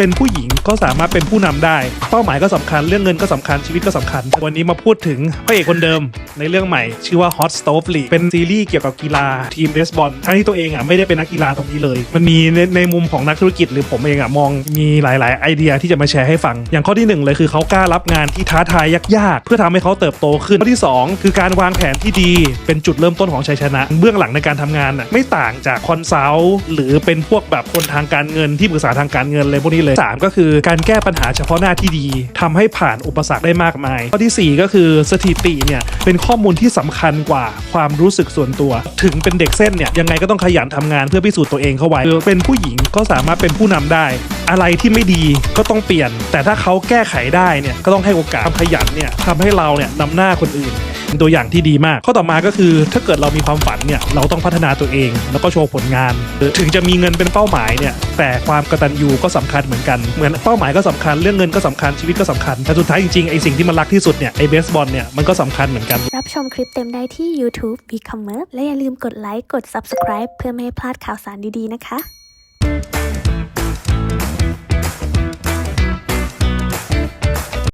เป็นผู้หญิงก็สามารถเป็นผู้นำได้ เป้าหมายก็สำคัญเรื่องเงินก็สำคัญชีวิตก็สำคัญ วันนี้มาพูดถึงพระเอกคนเดิมในเรื่องใหม่ ชื่อว่า Hot Stove League เป็นซีรีส์เกี่ยวกับกีฬาทีมเบสบอลทั้งที่ตัวเองอะไม่ได้เป็นนักกีฬาตรงนี้เลย มันมีในในมุมของนักธุรกิจหรือผมเองอะมองมีหลาย ๆ ไอเดียที่จะมาแชร์ให้ฟัง อย่างข้อที่หนึ่งเลยคือเขากล้ารับงานที่ท้าทายยาก ๆ เพื่อทำให้เขาเติบโตขึ้นข้อที่สองคือการวางแผนที่ดี เป็นจุดเริ่มต้นของชัยชนะ เบื้องหลังในการทำงานน่ะไม่ต่างจากคอนซัลท์หรือเป็นพวกแบบคนทางการเงินที่ปรึกษาทางการเงินเลยพวกนี้เลยสามก็คือการแก้ปัญหาเฉพาะหน้าที่ดีทำให้ผ่านอุปสรรคได้มากมาย ข้อที่สี่ก็คือสถิติเนี่ยเป็นข้อมูลที่สำคัญกว่าความรู้สึกส่วนตัว ถึงเป็นเด็กเส้นเนี่ยยังไงก็ต้องขยันทำงานเพื่อพิสูจน์ตัวเองเข้าไว้เป็นผู้หญิงก็สามารถเป็นผู้นำได้ อะไรที่ไม่ดีก็ต้องเปลี่ยน แต่ถ้าเขาแก้ไขได้เนี่ยก็ต้องให้โอกาสขยันเนี่ยทำให้เราเนี่ยนำหน้าคนอื่น เป็นตัวอย่างที่ดีมาก ข้อต่อมาก็คือถ้าเกิดเรามีความฝันเนี่ยเราต้องพัฒนาตัวเอง แล้วก็โชว์ผลงาน ถึงจะมีเงินเป็นเป้าหมายเนี่ยแต่ความกตัญญูก็สำคัญเหมือนกันเหมือนเป้าหมายก็สำคัญเรื่องเงินก็สำคัญชีวิตก็สำคัญแต่สุดท้ายจริงๆไอสิ่งที่มันรักที่สุดเนี่ยไอเบสบอลเนี่ยมันก็สำคัญเหมือนกัน รับชมคลิปเต็มได้ที่ YouTube v c o m m e r และอย่าลืมกดไลค์กด Subscribe เพื่อไม่ให้พลาดข่าวสารดีๆนะคะ